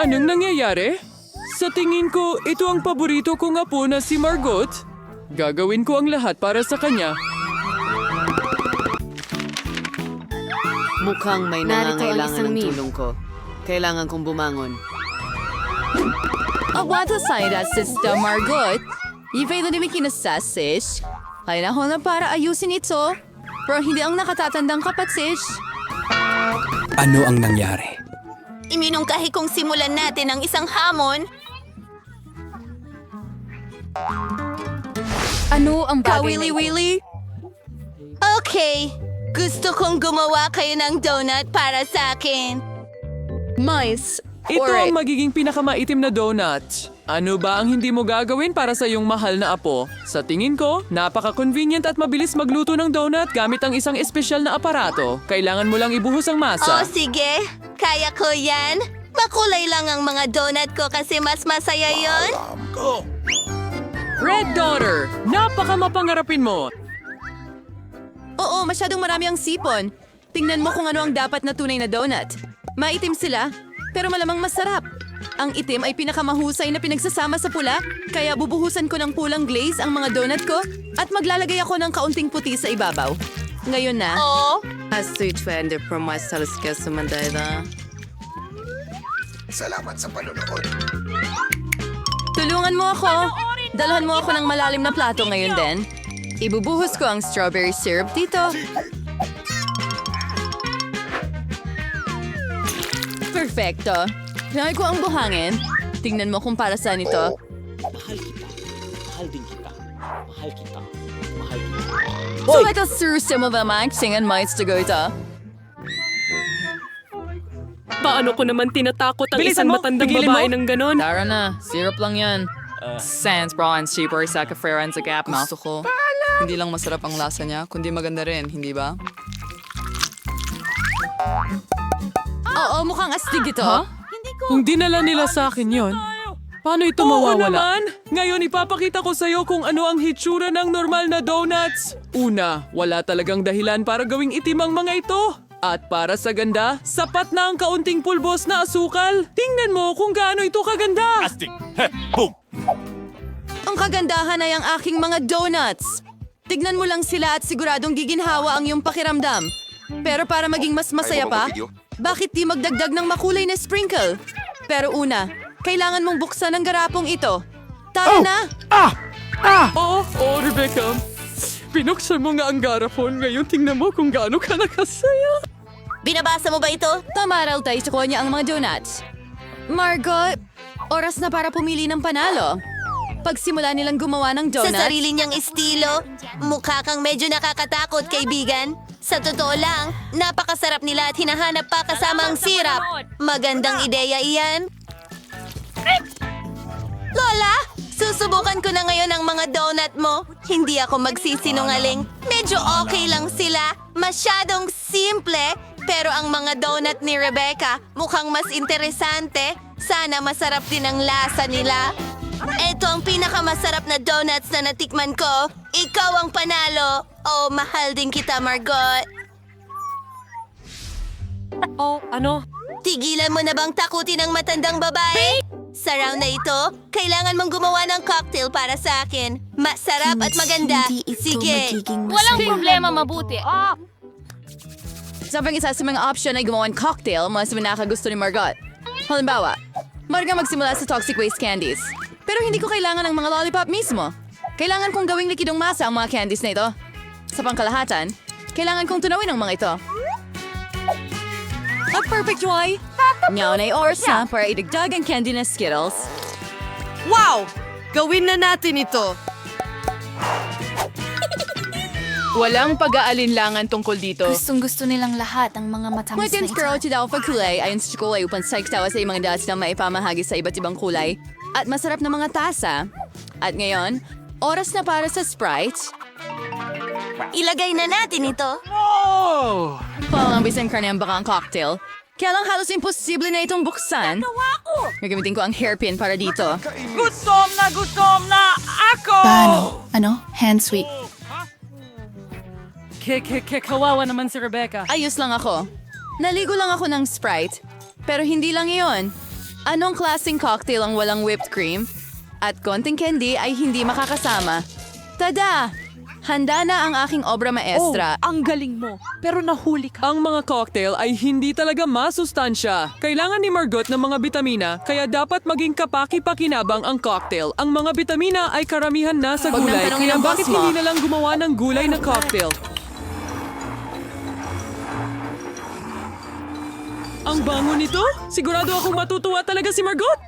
Anong nangyayari? Sa tingin ko, ito ang paborito kong apo na si Margot. Gagawin ko ang lahat para sa kanya. Mukhang may Narito ang nangangailangan isang ng meme. tulong ko. Kailangan kong bumangon. Awata sayda sista Margot. Iba'y na namin kinasasish. Kaya na na para ayusin ito. Pero hindi ang nakatatandang kapatish. Ano ang nangyari? Iminungkahi kong simulan natin ang isang hamon. Ano ang bagay? Kawili-wili? Okay. Gusto kong gumawa kayo ng donut para sa akin. Mice. Ito ang magiging pinakamaitim na donut. Ano ba ang hindi mo gagawin para sa iyong mahal na apo? Sa tingin ko, napaka-convenient at mabilis magluto ng donut gamit ang isang espesyal na aparato. Kailangan mo lang ibuhos ang Oh, masa. sige. Kaya ko yan. Makulay lang ang mga donut ko kasi mas masaya yon. Red Daughter, napaka mapangarapin mo. Oo, masyadong marami ang sipon. Tingnan mo kung ano ang dapat na tunay na donut. Maitim sila, pero malamang masarap. Ang itim ay pinakamahusay na pinagsasama sa pula, kaya bubuhusan ko ng pulang glaze ang mga donut ko at maglalagay ako ng kaunting puti sa ibabaw. Ngayon na, Oh, As to trend from my sa sumandayda. tulungan mo ako. Dalhan mo ako ng malalim na plato ngayon din. Ibubuhos ko ang strawberry syrup dito. Perfecto. Tinay ko ang buhangin. Tingnan mo kung para saan ito. So ito susi mo ba Mike? Singan mites to go ito. Paano ko naman tinatakot ang Bilisan isang mo! matandang Pigilin babae mo! ng ganon? Tara na, syrup lang yan. Sans bra and super sa kaferan sa gap mouth. Gusto ko. Hindi lang masarap ang lasa niya, kundi maganda rin, hindi ba? Oo, mukhang astig ito. Kung dinala nila sa akin yon, paano ito Oo mawawala? naman. Ngayon ipapakita ko sa'yo kung ano ang hitsura ng normal na donuts. Una, wala talagang dahilan para gawing itim ang mga ito. At para sa ganda, sapat na ang kaunting pulbos na asukal. Tingnan mo kung gaano ito kaganda. Ang kagandahan ay ang aking mga donuts. Tignan mo lang sila at siguradong giginhawa ang iyong pakiramdam. Pero para maging mas masaya pa, bakit di magdagdag ng makulay na sprinkle? Pero una, kailangan mong buksan ang garapong ito. Tara na! Oh, oh, Rebecca. Pinuksan mo nga ang garapon. Ngayon tingnan mo kung gaano ka nakasaya. binabasa mo ba ito? Tamaral tayo sa niya ang mga donuts. Margot, oras na para pumili ng panalo. Pagsimula nilang gumawa ng Sa donuts, sarili niyang estilo, mukha kang medyo nakakatakot, kaibigan. Sa totoo lang, napakasarap nila at hinahanap pa kasama ang sirap. Magandang ideya iyan. Lola, susubukan ko na ngayon ang mga donut mo. Hindi ako magsisinungaling. Medyo okay lang sila. Masyadong simple. Pero ang mga donut ni Rebecca mukhang mas interesante. Sana masarap din ang lasa nila. Ang pinakamasarap na donuts na natikman ko. Ikaw ang panalo. Oh, mahal din kita, Margot. Oh, ano? Tigilan mo na bang takutin ang matandang babae? Sa round na ito, kailangan mong gumawa ng cocktail para sa akin. Masarap at maganda. Sige. Walang problema, mabuti. Sabi isa sa mga option ay gumawa ng cocktail mas pinakagusto ni Margot. Halimbawa, marga magsimula sa toxic waste candies. Pero hindi ko kailangan ng mga lollipop mismo. Kailangan kong gawing likidong masa ang mga candies na ito. Sa pangkalahatan, kailangan kong tunawin ang mga ito. At perfect joy! Ngayon ay oras na para idagdag ang candy na Skittles. Wow! Gawin na natin ito! Walang pag-aalinlangan tungkol dito. Gustong gusto nilang lahat ang mga matamis na ito. pero ci daw pagkulay ayon sa kulay upang sa iktawa sa mga dads na maipamahagi sa iba't ibang kulay at masarap na mga tasa. At ngayon, oras na para sa Sprite. Ilagay na natin ito. Palang bisan karne ang bakang cocktail. Kaya lang halos imposible na itong buksan. Gagamitin ko ang hairpin para dito. Paano? Ano? Hand sweep. Kawawa naman si Rebecca. Ayos lang ako. Naligo lang ako ng Sprite. Pero hindi lang iyon. Anong klaseng cocktail ang walang whipped cream? At konting candy ay hindi makakasama. Tada! Handa na ang aking obra maestra. ang galing mo. Pero nahuli ka. Ang mga cocktail ay hindi talaga masustansya. Kailangan ni Margot ng mga bitamina, kaya dapat maging kapaki-pakinabang ang cocktail. Ang mga bitamina ay karamihan na sa gulay, kaya bakit mo. hindi na lang gumawa ng gulay na cocktail? Ang bango nito? Sigurado akong matutuwa talaga si Margot!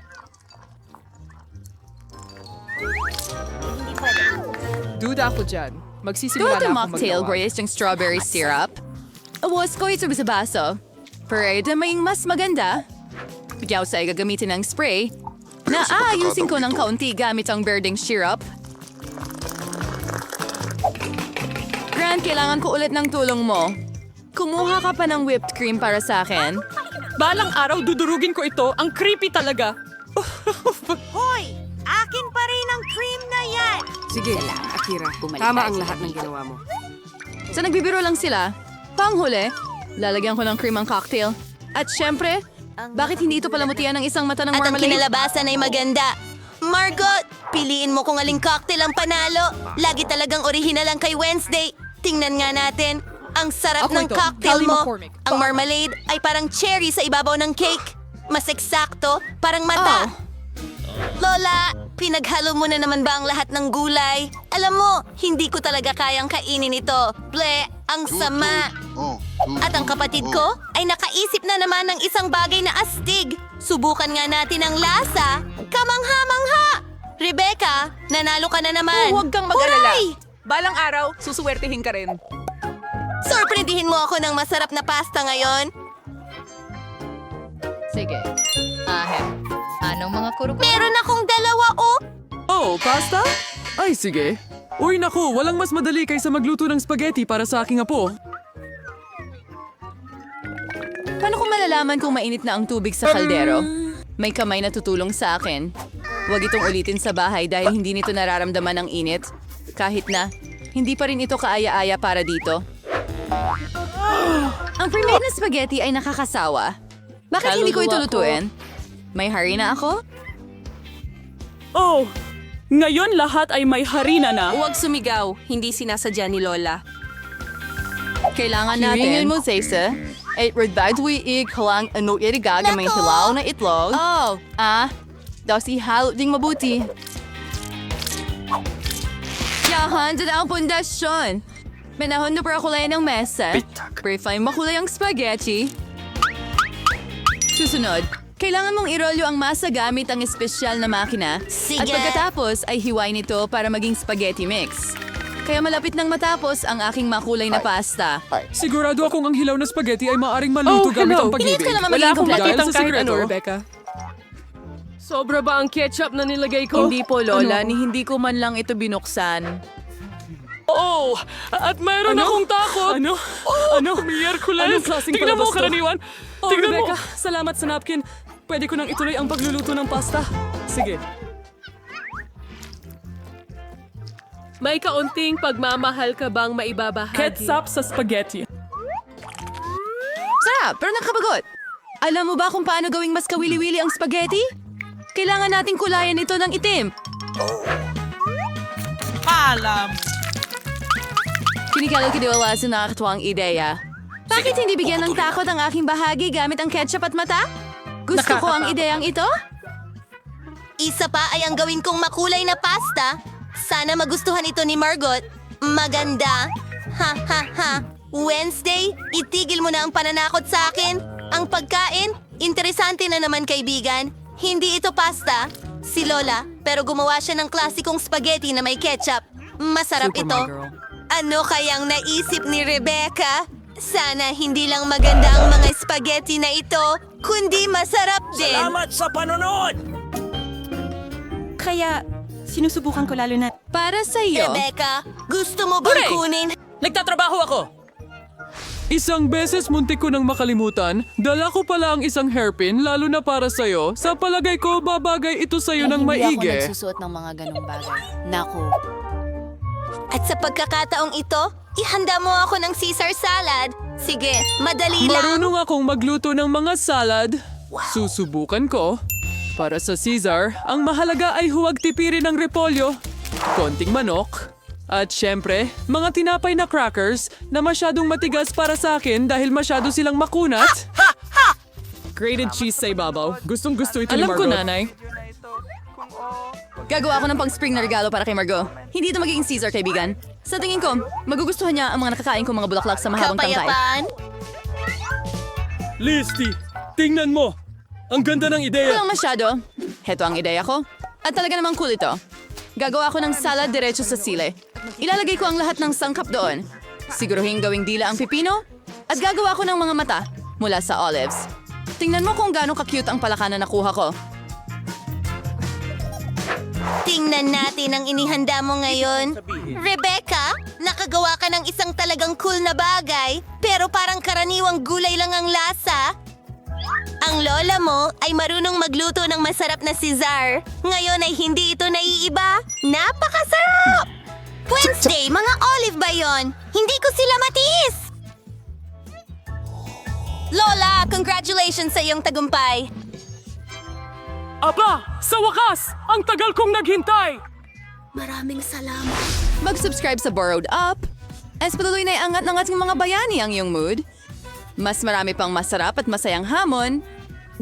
Duda ako dyan. Magsisimula ito na ako mocktail maggawa. braised yung strawberry syrup. Awas ko ito sa baso. Pero may mas maganda. Bigyaw sa gagamitin ng spray na aayusin ko ng kaunti gamit ang berdeng syrup. Grant, kailangan ko ulit ng tulong mo. Kumuha ka pa ng whipped cream para sa akin. Balang araw dudurugin ko ito. Ang creepy talaga. Hoy! Akin pa rin ang cream na yan! Sige, Akira. Tama ang lahat ng ginawa mo. So nagbibiro lang sila. Panghuli, lalagyan ko ng cream ang cocktail. At syempre, bakit hindi ito palamutian ng isang mata ng At ang marmalade? kinalabasan ay maganda. Margot, piliin mo kung aling cocktail ang panalo. Lagi talagang orihinal ang kay Wednesday. Tingnan nga natin. Ang sarap Ako ng ito, cocktail Callie mo. McCormick. Ang marmalade ay parang cherry sa ibabaw ng cake. Mas eksakto, parang mata. Oh. Lola, pinaghalo mo na naman ba ang lahat ng gulay? Alam mo, hindi ko talaga kayang kainin ito. Ble, ang sama. At ang kapatid ko ay nakaisip na naman ng isang bagay na astig. Subukan nga natin ang lasa. Kamangha-mangha! Rebecca, nanalo ka na naman. Oh, huwag kang mag-alala. Huray! Balang araw, susuwertehin ka rin. Sorprendihin mo ako ng masarap na pasta ngayon. Sige. Ahem. Anong mga kuro Meron akong dalawa, oh! Oh, pasta? Ay, sige. Uy, naku, walang mas madali kaysa magluto ng spaghetti para sa aking apo. Paano ko malalaman kung mainit na ang tubig sa kaldero? May kamay na tutulong sa akin. Huwag itong ulitin sa bahay dahil hindi nito nararamdaman ang init. Kahit na, hindi pa rin ito kaaya-aya para dito. Ang pre-made na spaghetti ay nakakasawa. Bakit hindi ko ito Kaluluwa lutuin? May harina ako? Oh, ngayon lahat ay may harina na. Huwag sumigaw. Hindi sinasadya ni Lola. Kailangan natin. mo, Zaysa. Ay, redbad we ik halang ano irigaga may hilaw na itlog. Oh, Ah, daw si halo ding mabuti. yahan dyan ang pundasyon. Manahon na para kulay ng mesa. Pre-fine makulay ang spaghetti. Susunod, kailangan mong irolyo ang masa gamit ang espesyal na makina. Sige. At pagkatapos ay hiwain ito para maging spaghetti mix. Kaya malapit nang matapos ang aking makulay na pasta. Sigurado akong ang hilaw na spaghetti ay maaring maluto Oh, gamit hello. ang pag-ibig. Hindi ka naman Wala akong kompleto. Dahil makitang sa kahit sikreto. ano, Rebecca. Sobra ba ang ketchup na nilagay ko? Hindi po, Lola. Ano? Ni hindi ko man lang ito binuksan. Oh! At mayroon Ano? akong takot! Ano? Ano? Miyerkules! Anong klaseng Tingnan mo, karaniwan! Oh, Tingnan Rebecca, mo! salamat sa napkin. Pwede ko nang ituloy ang pagluluto ng pasta. Sige. May kaunting pagmamahal ka bang maibabahagi? Ketchup sa spaghetti. Sarap, pero nakabagot. Alam mo ba kung paano gawing mas kawili-wili ang spaghetti? Kailangan nating kulayan ito ng itim. Alam. Kinikalal sa nakakatuwang ideya. Bakit hindi bigyan ng takot ang aking bahagi gamit ang ketchup at mata? Gusto ko ang ideyang ito? Isa pa ay ang gawin kong makulay na pasta. Sana magustuhan ito ni Margot. Maganda. Ha ha ha. Wednesday, itigil mo na ang pananakot sa akin. Ang pagkain, interesante na naman kaibigan. Hindi ito pasta. Si Lola, pero gumawa siya ng klasikong spaghetti na may ketchup. Masarap ito. Ano kayang naisip ni Rebecca? Sana hindi lang maganda ang mga spaghetti na ito, kundi masarap din. Kaya, sinusubukan ko lalo na... Para sa iyo. Rebecca, gusto mo bang Hooray! kunin Nagtatrabaho ako! Isang beses muntik ko nang makalimutan, dala ko pala ang isang hairpin lalo na para sa'yo. Sa palagay ko, babagay ito sa'yo ng Hindi ako maigi. nagsusuot ng mga ganong bagay. Naku. At sa pagkakataong ito, ihanda mo ako ng Caesar salad. Sige, madali lang. Marunong akong magluto ng mga salad. Susubukan ko. Para sa Caesar, ang mahalaga ay huwag tipirin ng repolyo, konting manok, at syempre, mga tinapay na crackers na masyadong matigas para sa akin dahil masyado silang makunat. Grated cheese sa ibabaw. Gustong gusto ito ni Alam ko, Margot. nanay. Gagawa ako ng pang-spring na regalo para kay Margot. Hindi ito magiging Caesar, kaibigan. Sa tingin ko, magugustuhan niya ang mga nakakain kong mga bulaklak sa mahabang tangkay. Kapayapaan? Listy, tingnan mo! Ang ganda ng ideya! Walang masyado. Heto ang ideya ko. At talaga namang cool ito. Gagawa ako ng salad diretso sa sile. Ilalagay ko ang lahat ng sangkap doon. Siguruhin gawing dila ang pipino. At gagawa ko ng mga mata mula sa olives. Tingnan mo kung gaano ka-cute ang palaka na nakuha ko. Tingnan natin ang inihanda mo ngayon. Rebecca, nakagawa ka ng isang talagang cool na bagay, pero parang karaniwang gulay lang ang lasa. Ang lola mo ay marunong magluto ng masarap na Cesar. Ngayon ay hindi ito naiiba. Napakasarap! Wednesday, mga olive ba yon? Hindi ko sila matiis! Lola, congratulations sa iyong tagumpay. Aba! Sa wakas! Ang tagal kong naghintay! Mag-subscribe sa Borrowed Up. As patuloy na iangat ng ating mga bayani ang iyong mood. Mas marami pang masarap at masayang hamon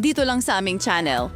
dito lang sa aming channel.